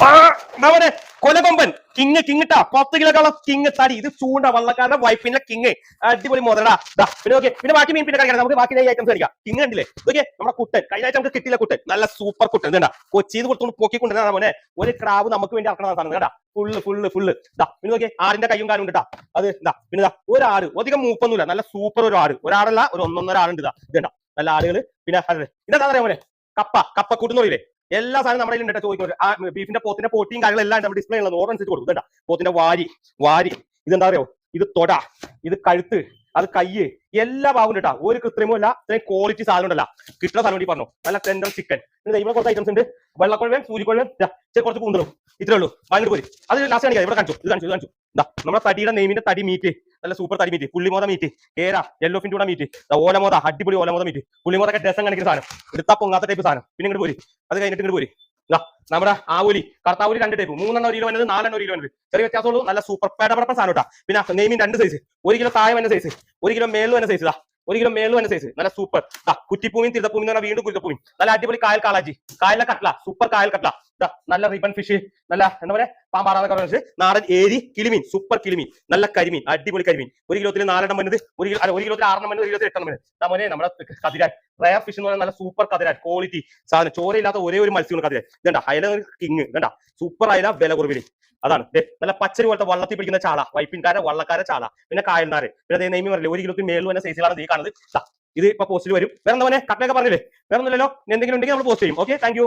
നമ്മടെ കൊലകൊമ്പൻ. കിങ് കിങ്ങിട്ടാ. പത്ത് കിലോക്കുള്ള കിങ് തടി ഇത് ചൂണ്ട വള്ളക്കാരുടെ വൈഫിന്റെ കിങ് അടിപൊളി മുതലടാ ദാ, പിന്നെ ഓക്കെ പിന്നെ ബാക്കി മീൻ പിന്നെ കഴിക്കാം നമുക്ക് ബാക്കി ഐറ്റംസ് കഴിക്കാം കിങ് കണ്ടില്ലേ? ഓക്കെ നമ്മുടെ കുട്ടൻ. കഴിഞ്ഞ ആഴ്ച നമുക്ക് കിട്ടിയില്ല കുട്ടൻ. നല്ല സൂപ്പർ കുട്ടൻ. ഇതുണ്ടാ? കൊച്ചിയിൽ കൊടുത്തോണ്ട് പൊക്കിക്കൊണ്ടിരുന്ന മോനെ. ഒരു ക്രാവ് നമുക്ക് വേണ്ടി ഇറക്കണ സാധനം. കേട്ടാ ഫുള്ള് ഫുള്ള് ഫുള്ള് ദാ പിന്നെ നോക്കി ആടിന്റെ കയ്യും കാലും കേട്ടാ അത് ഇതാ പിന്നെ ദാ ഒരാട്. അധികം മൂപ്പൊന്നുമില്ല. നല്ല സൂപ്പർ ഒരു ആട്. ഒരാടല്ല ഒരു ഒന്നൊന്നര ഇതാ ഇതുണ്ടാ? നല്ല ആടുകൾ പിന്നെ ഇതെന്താ പറയാ മോനെ? കപ്പ. കപ്പ കൂട്ടുന്നോയില്ലേ എല്ലാ സാധനം നമ്മുടെ കയ്യിലുണ്ട് ചോദിക്കുന്നത് ആ ബീഫിന്റെ പോത്തിന്റെ പോട്ടിയും കാര്യങ്ങളെല്ലാം നമ്മുടെ ഡിസ്പ്ലേ ഉള്ളത് ഓർഡർ കൊടുക്കും. കേട്ടോ പോത്തിന്റെ വാരി വാരി. ഇതെന്താ പറയുക ഇത് തൊട ഇത് കഴുത്ത് അത് കയ്യ് എല്ലാ ഭാഗവും കേട്ടോ ഒരു കൃത്രിമവും അല്ല ഇത്രയും ക്വാളിറ്റി സാധനം ഉണ്ടല്ല. കിട്ടുന്ന സാധനം വേണ്ടി പറഞ്ഞു. നല്ല ടെൻഡർ ചിക്കൻ ഇവിടെ കുറച്ച് ഐറ്റംസ് ഉണ്ട്. വെള്ളക്കൊഴവൻ സൂചിക്കൊഴവൻ കുറച്ച് കൂന്തളും ഇത്രേ ഉള്ളൂ. വാങ്ങിട്ട് പോരി. അത് ലാസ്റ്റ് കാണിക്കാം. ഇവിടെ കാണിച്ചു. ഇത് കാണിച്ചു ഇത് കാണിച്ചു. നമ്മുടെ തടിയുടെ നെയ്മിന്റെ തടി മീറ്റ് നല്ല സൂപ്പർ തടി മീറ്റ് പുള്ളിമോത മീറ്റ് കേര യെല്ലോ ഫിന്റെ കൂടെ മീറ്റ് ഓലമോത അടിപൊളി ഓലമോത മീറ്റ് പുള്ളിമോതൊക്കെ രസം കാണിക്കുന്ന സാധനം. എടുത്താ പൊങ്ങാത്ത ടൈപ്പ് സാധനം. പിന്നെ ഇങ്ങോട്ട് പോരി. അത് കഴിഞ്ഞിട്ട് ഇങ്ങോട്ട് പോരി. നമ്മുടെ ആവൂലി കർത്താവൂലി രണ്ട് ടൈപ്പ് മൂന്നെണ്ണം ഒരു കിലോ വന്നത് നാലെണ്ണം ഒരു കിലോ വന്നത് ചെറിയ വ്യത്യാസമുള്ളൂ. നല്ല സൂപ്പർ പേടപ്പെട്ട സാധനം കേട്ടാ പിന്നെ നെയ്മിൻ രണ്ട് സൈസ് ഒരു കിലോ താഴെ വന്ന സൈസ് ഒരു കിലോ മേളിൽ വന്ന സൈസ് ഇതാ ഒരു കിലോ മേളിൽ വന്ന സൈസ് നല്ല സൂപ്പർ കുറ്റിപ്പൂമിയും തിരുത്തപ്പൂമിയും പറഞ്ഞാൽ വീണ്ടും കുറ്റപ്പൂമി നല്ല അടിപൊളി കായൽ കാളാജി. കായലിലെ കട്ട്ല. സൂപ്പർ കായൽ കട്ട്ല. നല്ല റിബൺ ഫിഷ് നല്ല എന്താ പറയാ പാമ്പാറാന്നൊക്കെ പറഞ്ഞ നാടൻ ഏരി കിളിമീൻ സൂപ്പർ കിളിമീൻ നല്ല കരിമീൻ അടിപൊളി കരിമീൻ. ഒരു കിലോത്തിൽ നാലെണ്ണം വന്നത് ഒരു കിലോ ഒരു കിലോത്തിൽ ആറെണ്ണം വന്നത് ഒരു കിലോത്തിൽ എട്ടെണ്ണം വരുന്നത് നമ്മുടെ നമ്മുടെ കതിരാൻ. റയർ ഫിഷ് എന്ന് പറഞ്ഞാൽ നല്ല സൂപ്പർ കതിരാൻ. ക്വാളിറ്റി സാധനം. ചോരയില്ലാത്ത ഒരേ ഒരു മത്സ്യമാണ് കതിരാൻ. ഇതണ്ട അയല കിങ് ഇതണ്ട സൂപ്പർ അയല വില കുറവിൽ. അതാണ്. നല്ല പച്ചരി പോലത്തെ വള്ളത്തിൽ പിടിക്കുന്ന ചാള. വൈപ്പിൻകാര വള്ളക്കാര ചാള. പിന്നെ കായൽനാര് പിന്നെ അതേ നെയ്മി പറഞ്ഞില്ലേ ഒരു കിലോത്തിൽ മേളിൽ വന്ന സൈസിലാണ് ഈ കാണുന്നത്. ഇത് ഇപ്പൊ പോസ്റ്റിൽ വരും. വേറെ എന്താ കട്ടയൊക്കെ പറഞ്ഞില്ലേ? വേറെ ഒന്നുമില്ലല്ലോ എന്തെങ്കിലും ഉണ്ടെങ്കിൽ നമ്മൾ പോസ്റ്റ് ചെയ്യും. Okay thank